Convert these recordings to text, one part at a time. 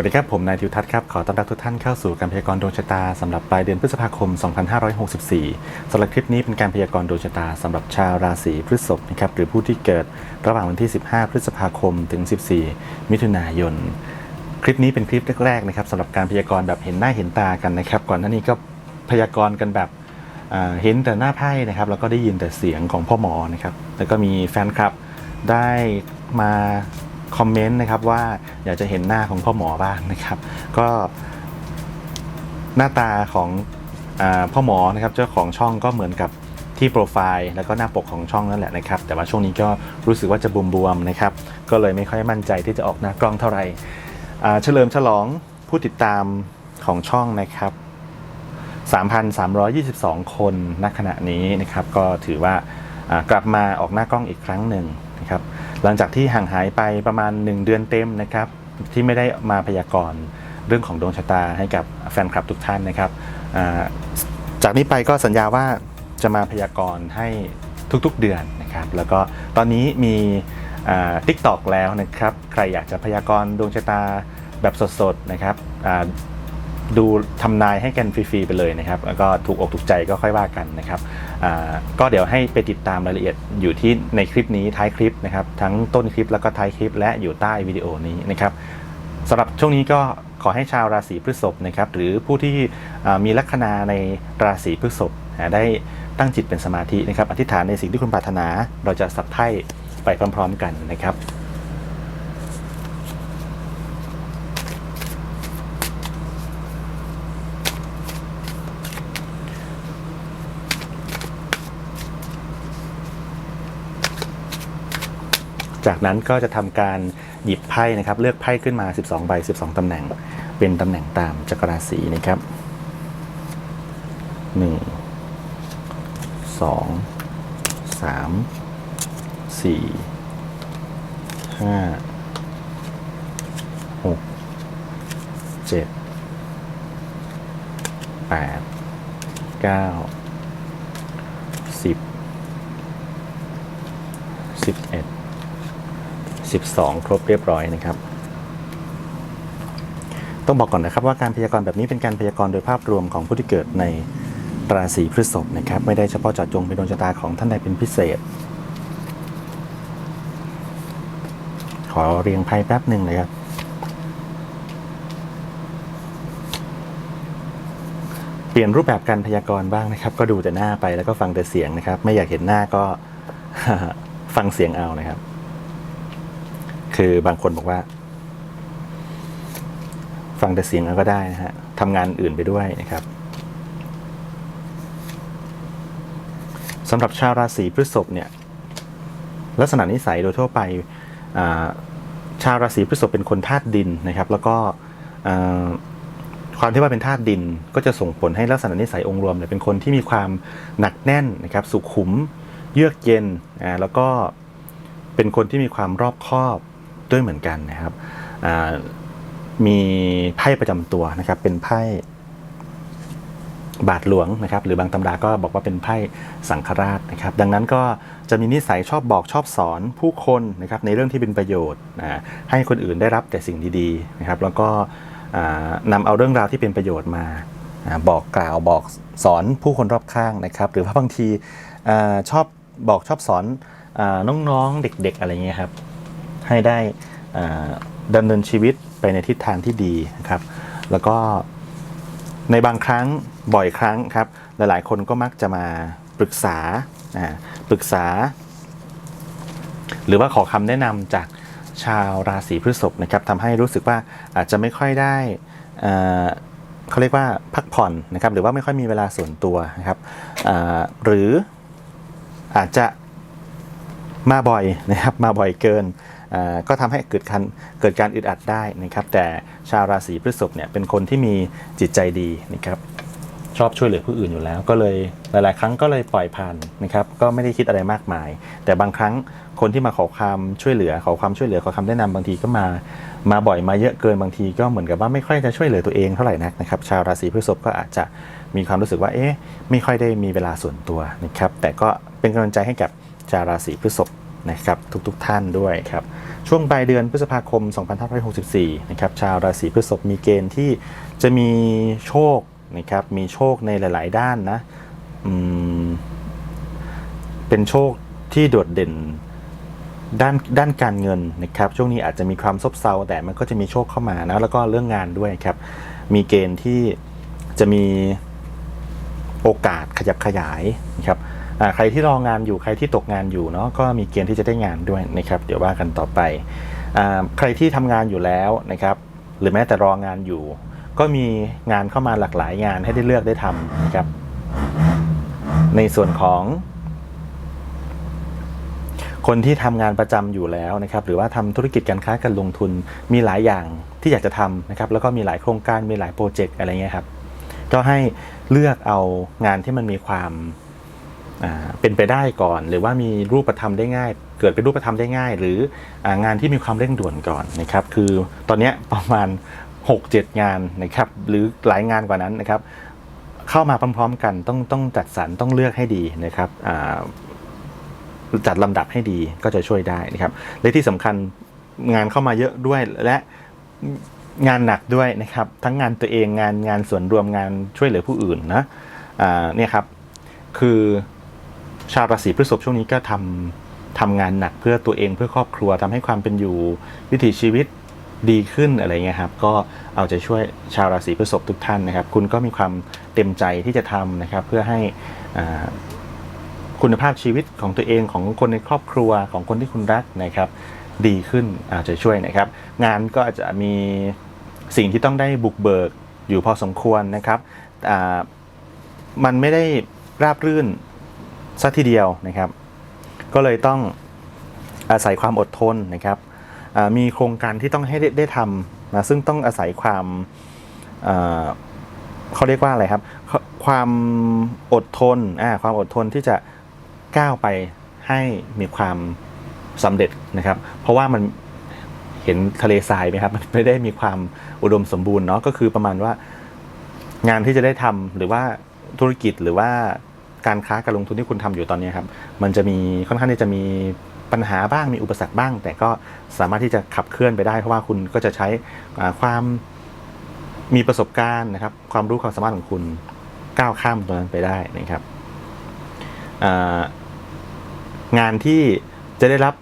วัสดีครับ ผมนายทิวทัศน์ครับ ขอต้อนรับทุกท่านเข้าสู่การพยากรณ์ดวงชะตาสำหรับปลายเดือนพฤษภาคม 2564สำหรับคลิปนี้เป็นการพยากรณ์ดวงชะตาสำหรับชาวราศีพฤษภนะครับหรือผู้ที่เกิดระหว่างวันที่ 15 พฤษภาคมถึง 14 มิถุนายน คลิปนี้เป็นคลิปแรกๆนะครับสำหรับการพยากรณ์แบบเห็นหน้าเห็นตากันนะครับก่อนหน้านี้ก็พยากรณ์กันแบบเห็นแต่หน้าไพ่นะครับแล้วก็ได้ยินแต่เสียงของพ่อหมอนะครับแล้วก็มีแฟนคลับได้มา คอมเมนต์นะครับว่าอยากจะเห็นหน้าของพ่อหมอบ้างนะครับ ก็หน้าตาของอพ่อหมอนะครับเจ้าของช่องก็เหมือนกับที่โปรไฟล์แล้วก็หน้าปกของช่องนั่นแหละนะครับ แต่ว่าช่วงนี้ก็รู้สึกว่าจะบวมๆนะครับ ก็เลยไม่ค่อยมั่นใจที่จะออกหน้ากล้องเท่าไหร่เฉลิมฉลองผู้ติดตามของช่องนะครับ 3,322 คนณขณะนี้นะครับ ก็ถือว่ากลับมาออกหน้ากล้องอีกครั้งหนึ่งนะครับ หลังจากที่ห่างหายไปประมาณ 1 เดือนเต็มนะครับที่ไม่ได้มาพยากรณ์เรื่องของดวงชะตาให้กับแฟนคลับทุกท่านนะครับจากนี้ไปก็สัญญาว่าจะมาพยากรณ์ให้ทุกๆเดือนนะครับ แล้วก็ตอนนี้มีทิกตอกแล้วนะครับ ใครอยากจะพยากรณ์ดวงชะตาแบบสดๆนะครับ ดูทำนายให้กันฟรีๆไปเลยนะครับแล้วก็ถูกอกถูกใจก็ค่อยว่ากันนะครับอ่าก็เดี๋ยวให้ไปติดตามรายละเอียดอยู่ที่ในคลิปนี้ท้ายคลิปนะครับทั้งต้นคลิปแล้วก็ท้ายคลิป และอยู่ใต้วิดีโอนี้นะครับสำหรับช่วงนี้ก็ขอให้ชาวราศีพฤษภนะครับหรือผู้ที่มีลัคนาในราศีพฤษภได้ตั้งจิตเป็นสมาธินะครับอธิษฐานในสิ่งที่คุณปรารถนาเราจะสับไพ่ไปพร้อม ๆ กันนะครับ จากนั้นก็จะทำการหยิบไพ่นะครับ เลือกไพ่ขึ้นมา 12 ใบ 12ตำแหน่ง เป็นตำแหน่งตามจักรราศีนะครับ 1 2 3 4 5 6 7 8 9 12 ครบเรียบร้อยนะครับ ต้องบอกก่อนนะครับว่าการพยากรณ์แบบนี้เป็นการพยากรณ์โดยภาพรวมของผู้ที่เกิดในราศีพฤษภนะครับไม่ได้เฉพาะเจาะจงเป็นดวงชะตาของท่านใดเป็นพิเศษ ขอเรียงไพ่แป๊บหนึ่งเลยครับเปลี่ยนรูปแบบการพยากรณ์บ้างนะครับ ก็ดูแต่หน้าไปแล้วก็ฟังแต่เสียงนะครับ ไม่อยากเห็นหน้าก็ฟังเสียงเอานะครับ คือบางคนบอกว่า ฟังแต่เสียงเอาก็ได้นะฮะทำงานอื่นไปด้วยนะครับสำหรับชาวราศีพฤษภเนี่ย ลักษณะนิสัยโดยทั่วไปชาวราศีพฤษภเป็นคนธาตุดินนะครับ แล้วก็ความที่ว่าเป็นธาตุดินก็จะส่งผลให้ลักษณะนิสัยองค์รวมเนี่ยเป็นคนที่มีความหนักแน่นนะครับ สุขุม เยือกเย็น แล้วก็เป็นคนที่มีความรอบคอบ ด้วยเหมือนกันนะครับมีไพ่ประจำตัวนะครับ เป็นไพ่บาทหลวงนะครับหรือบางตำราก็บอกว่าเป็นไพ่สังฆราชนะครับ ดังนั้นก็จะมีนิสัยชอบบอกชอบสอนผู้คนนะครับในเรื่องที่เป็นประโยชน์ให้คนอื่นได้รับแต่สิ่งดีๆนะครับ แล้วก็อ่านำเอาเรื่องราวที่เป็นประโยชน์มาบอกกล่าวบอกสอนผู้คนรอบข้างนะครับ หรือว่าบางทีอชอบบอกชอบสอนอน้องๆเด็ก ๆ อะไรเงี้ยครับ ให้ได้อ่าดำเนินชีวิตไปในทิศทางที่ดีนะครับ แล้วก็ในบางครั้งบ่อยครั้งครับ หลายๆ คนก็มักจะมาปรึกษาอ่าปรึกษา หรือว่าขอคำแนะนำจากชาวราศีพฤษภนะครับทำให้รู้สึกว่าอาจจะไม่ค่อยได้เอ่อเขาเรียกว่าพักผ่อนนะครับหรือว่าไม่ค่อยมีเวลาส่วนตัวนะครับอ่าหรืออาจจะมาบ่อยนะครับมาบ่อยเกิน ก็ทำให้เกิดการเกิดการอึดอัดได้นะครับแต่ชาวราศีพฤษภเนี่ยเป็นคนที่มีจิตใจดีนะครับชอบช่วยเหลือผู้อื่นอยู่แล้ว ก็เลยหลาย ๆ ครั้งก็เลยปล่อยผ่านนะครับก็ไม่ได้คิดอะไรมากมาย แต่บางครั้งคนที่มาขอความช่วยเหลือขอความช่วยเหลือขอคำแนะนำบางทีก็มามาบ่อยมาเยอะเกินบางทีก็เหมือนกับว่าไม่ค่อยจะช่วยเหลือตัวเองเท่าไหร่นักนะครับชาวราศีพฤษภก็อาจจะมีความรู้สึกว่าเอ๊ะไม่ค่อยได้มีเวลาส่วนตัวนะครับแต่ก็เป็นกำลังใจให้กับชาวราศีพฤษภ นะครับทุกๆท่านด้วยครับช่วงปลายเดือนพฤษภาคม 2564 นะครับชาวราศีพฤษภมีเกณฑ์ที่จะมีโชคนะครับมีโชคในหลาย ๆ ด้านนะเป็นโชคที่โดดเด่นด้านด้านการเงินนะครับช่วงนี้อาจจะมีความซบเซาแต่มันก็จะมีโชคเข้ามานะแล้วก็เรื่องงานด้วยครับ มีเกณฑ์ที่จะมีโอกาสขยับขยายนะครับ ใครที่รองานอยู่ใครที่ตกงานอยู่เนาะก็มีเกณฑ์ที่จะได้งานด้วยนะครับเดี๋ยวว่ากันต่อไปอใครที่ทำงานอยู่แล้วนะครับหรือแม้แต่รองานอยู่ ก็มีงานเข้ามาหลากหลายงานให้ได้เลือกได้ทำนะครับ ในส่วนของ คนที่ทำงานประจำอยู่แล้วนะครับ หรือว่าทำธุรกิจการค้าการลงทุนมีหลายอย่างที่อยากจะทำนะครับ แล้วก็มีหลายโครงการมีหลายโปรเจกต์อะไรเงี้ยครับก็ให้เลือกเอางานที่มันมีความ เป็นไปได้ก่อน หรือว่ามีรูปธรรมได้ง่าย เกิดเป็นรูปธรรมได้ง่าย หรืองานที่มีความเร่งด่วนก่อนนะครับ คือตอนนี้ประมาณ 6-7 งานนะครับ หรือหลายงานกว่านั้นนะครับ เข้ามาพร้อมๆ กันต้องต้องจัดสรรต้องเลือกให้ดีนะครับจัดลำดับให้ดีก็จะช่วยได้นะครับและที่สำคัญงานเข้ามาเยอะด้วยและงานหนักด้วยนะครับ ทั้งงานตัวเองงานงานส่วนรวมงานช่วยเหลือผู้อื่นนะเนี่ยครับ คือ ชาวราศีพฤษภช่วงนี้ก็ทำทำงานหนักเพื่อตัวเองเพื่อครอบครัวทำให้ความเป็นอยู่วิถีชีวิตดีขึ้นอะไรเงี้ยครับก็เอาใจช่วยชาวราศีพฤษภทุกท่านนะครับ คุณก็มีความเต็มใจที่จะทำนะครับ เพื่อให้อ่าคุณภาพชีวิตของตัวเองของคนในครอบครัวของคนที่คุณรักนะครับ ดีขึ้นอาจจะช่วยนะครับ งานก็อาจจะมีสิ่งที่ต้องได้บุกเบิกอยู่พอสมควรนะครับมันไม่ได้ราบรื่น สัทีเดียวนะครับ ก็เลยต้องอาศัยความอดทนนะครับมีโครงการที่ต้องให้ได้ไดทำนะซึ่งต้องอาศัยความอ่าเขาเรียกว่าอะไรครับ ความอดทนความอดทนที่จะก้าวไปให้มีความสำเร็จนะครับ เพราะว่ามันเห็นทะเลทรายไหมครับมันไม่ได้มีความอุดมสมบูรณ์เนาะก็คือประมาณว่างานที่จะได้ทำหรือว่าธุรกิจหรือว่า การค้าการลงทุนที่คุณทำอยู่ตอนนี้ครับมันจะมีค่อนข้างที่จะมีปัญหาบ้างมีอุปสรรคบ้าง แต่ก็สามารถที่จะขับเคลื่อนไปได้ เพราะว่าคุณก็จะใช้ความมีประสบการณ์นะครับ ความรู้ความสามารถของคุณก้าวข้ามตรงนั้นไปได้นะครับงานที่จะได้รับ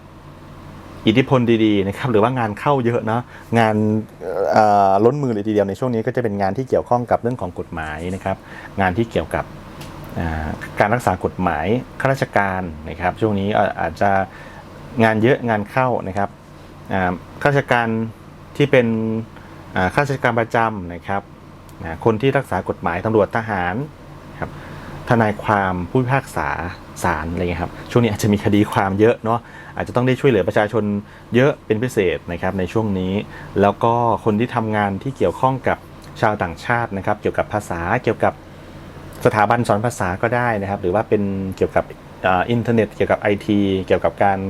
อิทธิพลดีๆนะครับหรือว่างานเข้าเยอะเนาะงานล้นมือเลยทีเดียวในช่วงนี้ก็จะเป็นงานที่เกี่ยวข้องกับเรื่องของกฎหมายนะครับ งานที่เกี่ยวกับ การรักษากฎหมายข้าราชการนะครับ ช่วงนี้อาจจะงานเยอะงานเข้านะครับข้าราชการที่เป็นข้าราชการประจำนะครับคนที่รักษากฎหมายตำรวจทหารครับทนายความผู้พิพากษาศาลอะไรเงี้ยครับช่วงนี้อาจจะมีคดีความเยอะเนาะอาจจะต้องได้ช่วยเหลือประชาชนเยอะเป็นพิเศษนะครับในช่วงนี้ แล้วก็คนที่ทำงานที่เกี่ยวข้องกับชาวต่างชาตินะครับ เกี่ยวกับภาษาเกี่ยวกับ สถาบันสอนภาษาก็ได้นะครับ หรือว่าเป็นเกี่ยวกับอินเทอร์เน็ต เกี่ยวกับไอทีเกี่ยวกับการ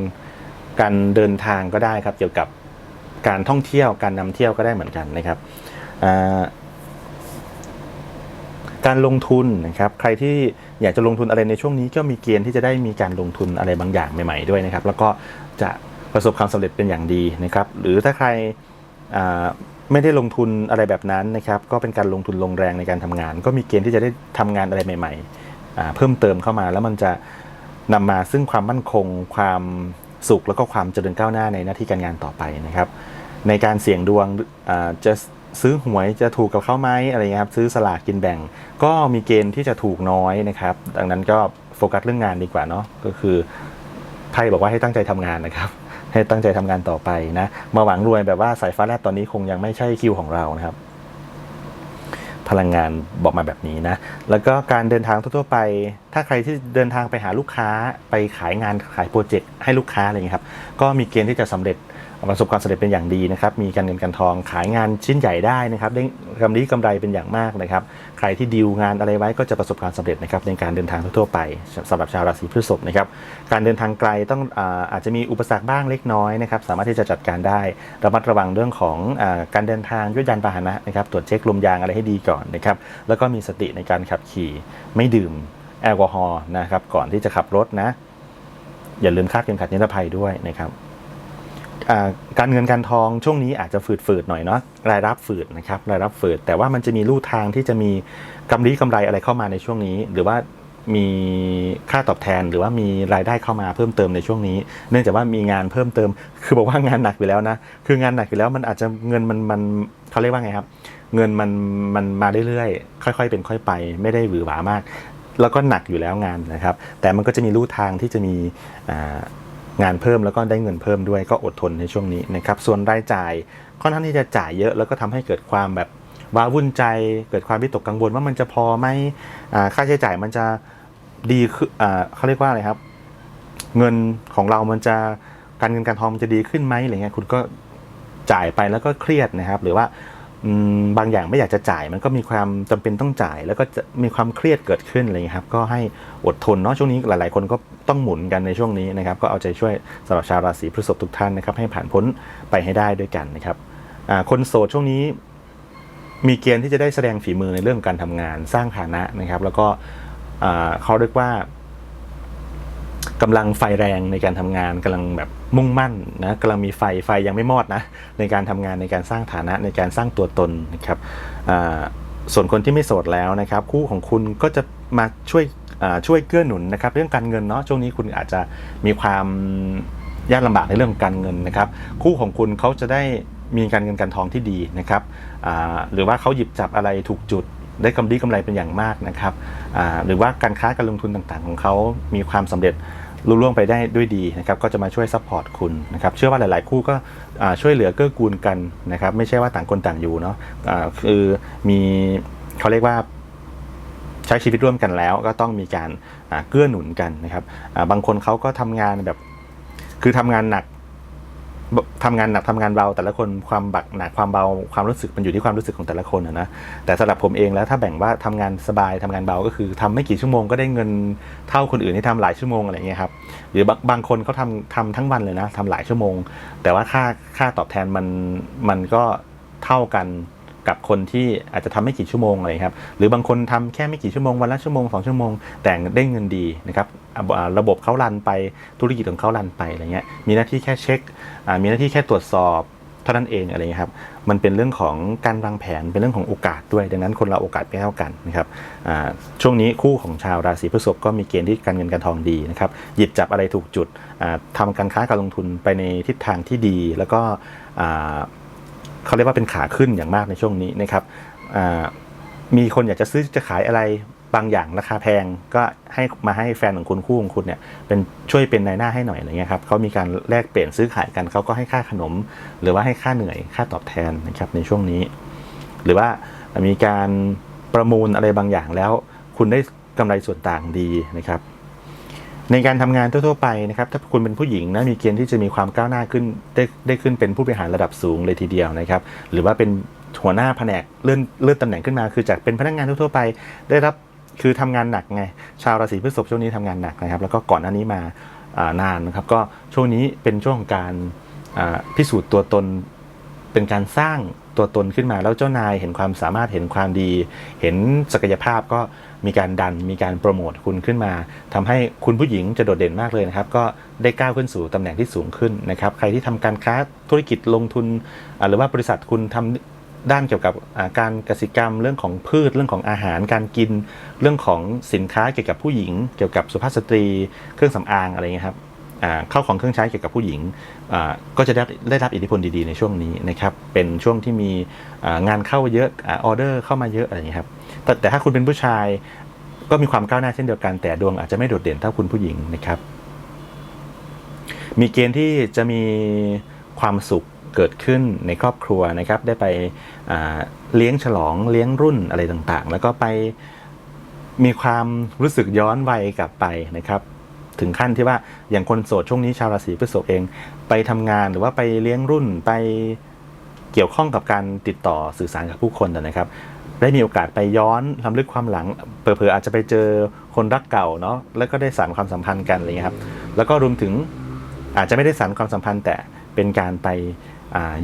การเดินทางก็ได้ครับ เกี่ยวกับการท่องเที่ยวการนำเที่ยวก็ได้เหมือนกันนะครับการลงทุนนะครับใครที่อยากจะลงทุนอะไรในช่วงนี้ก็มีเกณฑ์ที่จะได้มีการลงทุนอะไรบางอย่างใหม่ ๆด้วยนะครับ แล้วก็จะประสบความสำเร็จเป็นอย่างดีนะครับ หรือถ้าใคร ไม่ได้ลงทุนอะไรแบบนั้นนะครับก็เป็นการลงทุนลงแรงในการทำงาน ก็มีเกณฑ์ที่จะได้ทำงานอะไรใหม่ๆ เพิ่มเติมเข้ามาแล้วมันจะนำมาซึ่งความมั่นคง ความสุขแล้วก็ความเจริญก้าวหน้าในหน้าที่การงานต่อไปนะครับ ในการเสี่ยงดวงจะซื้อหวยจะถูกกับเขาไหมอะไรเงี้ยครับซื้อสลากกินแบ่ง ก็มีเกณฑ์ที่จะถูกน้อยนะครับ ดังนั้นก็โฟกัสเรื่องงานดีกว่าเนาะก็คือไพ่บอกว่าให้ตั้งใจทำงานนะครับ ให้ตั้งใจทำงานต่อไปนะ มาหวังรวยแบบว่าสายฟ้าแลบตอนนี้คงยังไม่ใช่คิวของเรานะครับ พลังงานบอกมาแบบนี้นะ แล้วก็การเดินทางทั่วๆไป ถ้าใครที่เดินทางไปหาลูกค้าไปขายงานขายโปรเจกต์ให้ลูกค้าอะไรอย่างเงี้ยครับ ก็มีเกณฑ์ที่จะสำเร็จ ประสบความสำเร็จเป็นอย่างดีนะครับ มีการเงินการทองขายงานชิ้นใหญ่ได้นะครับได้กำไรกำไรเป็นอย่างมากนะครับ ใครที่ดีลงานอะไรไว้ก็จะประสบความสำเร็จนะครับในการเดินทางทั่วไปสำหรับชาวราศีพฤษภนะครับ การเดินทางไกลต้องอาอาจจะมีอุปสรรคบ้างเล็กน้อยนะครับ สามารถที่จะจัดการได้ ระมัดระวังเรื่องของอาการเดินทางยวดยานพาหนะนะครับ ตรวจเช็คลมยางอะไรให้ดีก่อนนะครับ แล้วก็มีสติในการขับขี่ไม่ดื่มแอลกอฮอล์นะครับ ก่อนที่จะขับรถนะ อย่าลืมคาดเข็มขัดนิรภัยด้วยนะครับ การเงินการทองช่วงนี้อาจจะฝืดๆหน่อยเนาะรายรับฝืดนะครับรายรับฝืด แต่ว่ามันจะมีลู่ทางที่จะมีกำไรกำไรอะไรเข้ามาในช่วงนี้ หรือว่ามีค่าตอบแทนหรือว่ามีรายได้เข้ามาเพิ่มเติมในช่วงนี้ เนื่องจากว่ามีงานเพิ่มเติม คือบอกว่างานหนักอยู่แล้วนะ คืองานหนักอยู่แล้วมันอาจจะเงินมันมันเขาเรียกว่าไงครับ เงินมันมันมาเรื่อยๆค่อย ๆ เป็นค่อยไป ไม่ได้หวือหวามาก แล้วก็หนักอยู่แล้วงานนะครับ แต่มันก็จะมีลู่ทางที่จะมีอ่า งานเพิ่มแล้วก็ได้เงินเพิ่มด้วยก็อดทนในช่วงนี้นะครับส่วนรายจ่ายค่อนข้างที่จะจ่ายเยอะแล้วก็ทำให้เกิดความแบบว้าวุ่นใจ เกิดความวิตกกังวลว่ามันจะพอไหมค่าใช้จ่ายมันจะดีขึ้นอ่าเขาเรียกว่าอะไรครับ เงินของเรามันจะการเงินการทองมันจะดีขึ้นไหมอะไรเงี้ยคุณก็จ่ายไปแล้วก็เครียดนะครับ หรือว่า บางอย่างไม่อยากจะจ่ายมันก็มีความจำเป็นต้องจ่าย แล้วก็จะมีความเครียดเกิดขึ้นอะไรเงี้ยครับ ก็ให้อดทนเนาะช่วงนี้หลาย ๆ คนก็ต้องหมุนกันในช่วงนี้นะครับ ก็เอาใจช่วยสำหรับชาวราศีพฤษภทุกท่านนะครับ ให้ผ่านพ้นไปให้ได้ด้วยกันนะครับคนโสดช่วงนี้มีเกณฑ์ที่จะได้แสดงฝีมือในเรื่องของการทำงานสร้างฐานะนะครับ แล้วก็เขาเรียกว่า กำลังไฟแรงในการทำงานกำลังแบบมุ่งมั่นนะกำลังมีไฟไฟยังไม่มอดนะในการทำงานในการสร้างฐานะในการสร้างตัวตนนะครับส่วนคนที่ไม่โสดแล้วนะครับ คู่ของคุณก็จะมาช่วยช่วยเกื้อหนุนนะครับ เรื่องการเงินเนาะช่วงนี้คุณอาจจะมีความยากลำบากในเรื่องของการเงินนะครับ คู่ของคุณเขาจะได้มีการเงินการทองที่ดีนะครับหรือว่าเขาหยิบจับอะไรถูกจุดได้กำไรกำไรเป็นอย่างมากนะครับหรือว่าการค้าการลงทุนต่างๆ ของเขามีความสำเร็จ ลุล่วงไปได้ด้วยดีนะครับก็จะมาช่วยซัพพอร์ตคุณนะครับเชื่อว่าหลาย ๆ คู่ก็ช่วยเหลือเกื้อกูลกันนะครับไม่ใช่ว่าต่างคนต่างอยู่เนาะะคือมีเขาเรียกว่าใช้ชีวิตร่วมกันแล้ว ก็ต้องมีการเกื้อหนุนกันนะครับบางคนเขาก็ทำงานแบบคือทำงานหนัก ทำงานหนักทำงานเบาแต่ละคนความบักหนักความเบาความรู้สึกมันอยู่ที่ความรู้สึกของแต่ละคนนะแต่สำหรับผมเองแล้วถ้าแบ่งว่าทำงานสบายทำงานเบาก็คือทำไม่กี่ชั่วโมงก็ได้เงินเท่าคนอื่นที่ทำหลายชั่วโมงอะไรเงี้ยครับหรือบางบางคนเขาทำทำทั้งวันเลยนะทำหลายชั่วโมง แต่ว่าค่าค่าตอบแทนมันมันก็เท่ากัน กับคนที่อาจจะทำไม่กี่ชั่วโมงอะไรครับหรือบางคนทำแค่ไม่กี่ชั่วโมงวันละชั่วโมงสองชั่วโมง แต่ได้เงินดีนะครับระบบเขารันไปธุรกิจของเขารันไปอะไรเงี้ยมีหน้าที่แค่เช็คมีหน้าที่แค่ตรวจสอบเท่านั้นเองอะไรเงี้ยครับมันเป็นเรื่องของการวางแผนเป็นเรื่องของโอกาสด้วย ดังนั้นคนเราโอกาสไม่เท่ากันนะครับช่วงนี้คู่ของชาวราศีพฤษภก็มีเกณฑ์ที่การเงินการทองดีนะครับหยิบจับอะไรถูกจุดอ่าทำการค้าการลงทุนไปในทิศทางที่ดี แล้วก็ เขาเรียกว่าเป็นขาขึ้นอย่างมากในช่วงนี้นะครับมีคนอยากจะซื้อจะขายอะไรบางอย่างราคาแพงก็ให้มาให้แฟนของคุณคู่ของคุณเนี่ยเป็นช่วยเป็นนายหน้าให้หน่อยอะไรเงี้ยครับเขามีการแลกเปลี่ยนซื้อขายกันเขาก็ให้ค่าขนม หรือว่าให้ค่าเหนื่อยค่าตอบแทนนะครับในช่วงนี้ หรือว่ามีการประมูลอะไรบางอย่างแล้ว คุณได้กำไรส่วนต่างดีนะครับ ในการทำงานทั่วๆไปนะครับถ้าคุณเป็นผู้หญิงนะมีเกณฑ์ที่จะมีความก้าวหน้าขึ้นได้ได้ขึ้นเป็นผู้บริหารระดับสูงเลยทีเดียวนะครับ หรือว่าเป็นหัวหน้าแผนกเลื่อนเลื่อนตำแหน่งขึ้นมา คือจากเป็นพนักงานทั่วๆไป ได้รับคือทำงานหนักไง ชาวราศีพฤษภช่วงนี้ทำงานหนักนะครับ แล้วก็ก่อนหน้านี้มานานนะครับ ก็ช่วงนี้เป็นช่วงของการพิสูจน์ตัวตนเป็นการสร้างตัวตนขึ้นมาแล้วเจ้านายเห็นความสามารถเห็นความดี เห็นศักยภาพก็ มีการดันมีการโปรโมทคุณขึ้นมาทำให้คุณผู้หญิงจะโดดเด่นมากเลยนะครับ ก็ได้ก้าวขึ้นสู่ตำแหน่งที่สูงขึ้นนะครับ ใครที่ทำการค้าธุรกิจลงทุน หรือว่าบริษัทคุณทำด้านเกี่ยวกับการกสิกรรมเรื่องของพืชเรื่องของอาหารการกิน เรื่องของสินค้าเกี่ยวกับผู้หญิง เกี่ยวกับสุภาพสตรี เครื่องสำอางอะไรเงี้ยครับ เข้าของเครื่องใช้เกี่ยวกับผู้หญิงก็จะได้ได้รับอิทธิพลดีๆในช่วงนี้นะครับเป็นช่วงที่มีงานเข้าเยอะออเดอร์เข้ามาเยอะอะไรอย่างนี้ครับแต่แต่ถ้าคุณเป็นผู้ชายก็มีความก้าวหน้าเช่นเดียวกันแต่ดวงอาจจะไม่โดดเด่นเท่าคุณผู้หญิงนะครับ มีเกณฑ์ที่จะมีความสุขเกิดขึ้นในครอบครัวนะครับ ได้ไปเลี้ยงฉลองเลี้ยงรุ่นอะไรต่างๆ แล้วก็ไปมีความรู้สึกย้อนวัยกลับไปนะครับ ถึงขั้นที่ว่าอย่างคนโสดช่วงนี้ชาวราศีพฤษภเอง ไปทำงานหรือว่าไปเลี้ยงรุ่นไปเกี่ยวข้องกับการติดต่อสื่อสารกับผู้คนนะครับ ได้มีโอกาสไปย้อนลำลึกความหลังเผลอๆอาจจะไปเจอคนรักเก่าเนาะแล้วก็ได้สานความสัมพันธ์กันอะไรเงี้ยครับแล้วก็รวมถึงอาจจะไม่ได้สานความสัมพันธ์ แต่เป็นการไป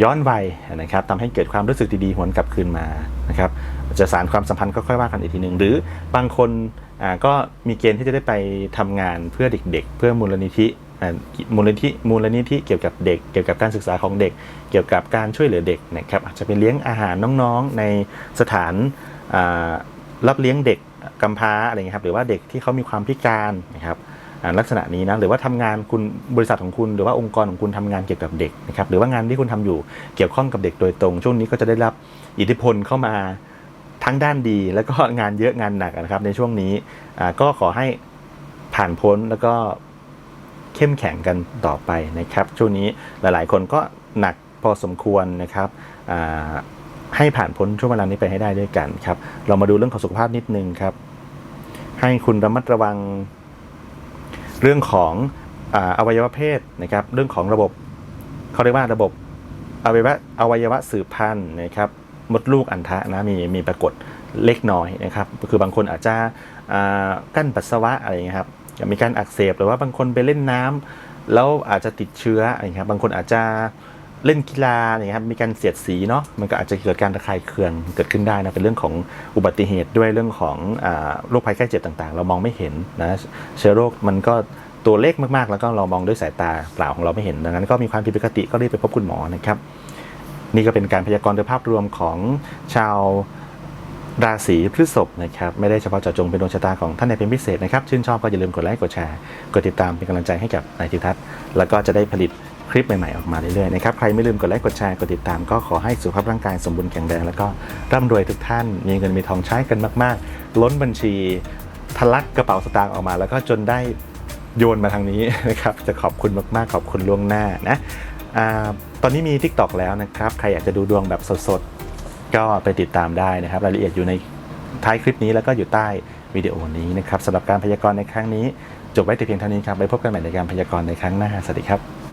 ย้อนวัยนะครับทำให้เกิดความรู้สึกดีๆหวนกลับคืนมานะครับจะสารความสัมพันธ์ก็ค่อยว่ากันอีกทีหนึ่งหรือบางคน ก็มีเกณฑ์ที่จะได้ไปทำงานเพื่อเด็กๆ เพื่อมูลนิธิมูลนิธิมูลนิธิเกี่ยวกับเด็ก เกี่ยวกับการศึกษาของเด็ก เกี่ยวกับการช่วยเหลือเด็กนะครับอาจจะเป็นเลี้ยงอาหารน้องๆในสถานรับเลี้ยงเด็กกำพร้าอะไรเงี้ยครับหรือว่าเด็กที่เขามีความพิการนะครับลักษณะนี้นะหรือว่าทำงานคุณบริษัทของคุณ หรือว่าองค์กรของคุณทำงานเกี่ยวกับเด็กนะครับหรือว่างานที่คุณทำอยู่เกี่ยวข้องกับเด็กโดยตรง ช่วงนี้ก็จะได้รับอิทธิพลเข้ามา ทั้งด้านดีแล้วก็งานเยอะงานหนักนะครับ ในช่วงนี้ก็ขอให้ผ่านพ้นแล้วก็เข้มแข็งกันต่อไปนะครับ ช่วงนี้หลาย ๆ คนก็หนักพอสมควรนะครับให้ผ่านพ้นช่วงเวลานี้ไปให้ได้ด้วยกันครับ เรามาดูเรื่องของสุขภาพนิดนึงครับ ให้คุณระมัดระวังเรื่องของอวัยวะเพศนะครับ เรื่องของระบบเขาเรียกว่าระบบอวัยวะอวัยวะสืบพันธุ์นะครับ มดลูกอัณฑะนะมีมีปรากฏเล็กน้อยนะครับคือบางคนอาจจะกั้นปัสสาวะอะไรอย่างเงี้ยครับมีการอักเสบหรือว่าบางคนไปเล่นน้ำแล้วอาจจะติดเชื้ออะไรอย่างเงี้ยครับบางคนอาจจะเล่นกีฬาอะไรเงี้ยครับมีการเสียดสีเนาะมันก็อาจจะเกิดการระคายเคืองเกิดขึ้นได้นะเป็นเรื่องของอุบัติเหตุด้วยเรื่องของอโรคภัยไข้เจ็บต่างๆ เรามองไม่เห็นนะเชื้อโรคมันก็ตัวเล็กมากๆ แล้วก็เรามองด้วยสายตาเปล่าของเราไม่เห็นดังนั้นก็มีความผิดปกติก็รีบไปพบคุณหมอนะครับ นี่ก็เป็นการพยากรณ์โดยภาพรวมของชาวราศีพฤษภนะครับไม่ได้เฉพาะเจาะจงเป็นดวงชะตาของท่านในเป็นพิเศษนะครับ ชื่นชอบก็อย่าลืมกดไลค์กดแชร์กดติดตามเป็นกำลังใจให้กับนายทิทัศน์แล้วก็จะได้ผลิตคลิปใหม่ๆออกมาเรื่อยๆนะครับใครไม่ลืมกดไลค์กดแชร์กดติดตามก็ขอให้สุขภาพร่างกายสมบูรณ์แข็งแรงแล้วก็ร่ำรวยทุกท่านมีเงินมีทองใช้กันมากๆ ล้นบัญชีทะลักกระเป๋าสตางค์ออกมา แล้วก็จนได้โยนมาทางนี้นะครับจะขอบคุณมากๆ ขอบคุณล่วงหน้านะอา ตอนนี้มี TikTok แล้วนะครับ ใครอยากจะดูดวงแบบสดๆ ก็ไปติดตามได้นะครับ รายละเอียดอยู่ในท้ายคลิปนี้แล้วก็อยู่ใต้วิดีโอนี้นะครับสำหรับการพยากรณ์ในครั้งนี้ จบไว้แต่เพียงเท่านี้ครับไปพบกันใหม่ในการพยากรณ์ในครั้งหน้าสวัสดีครับ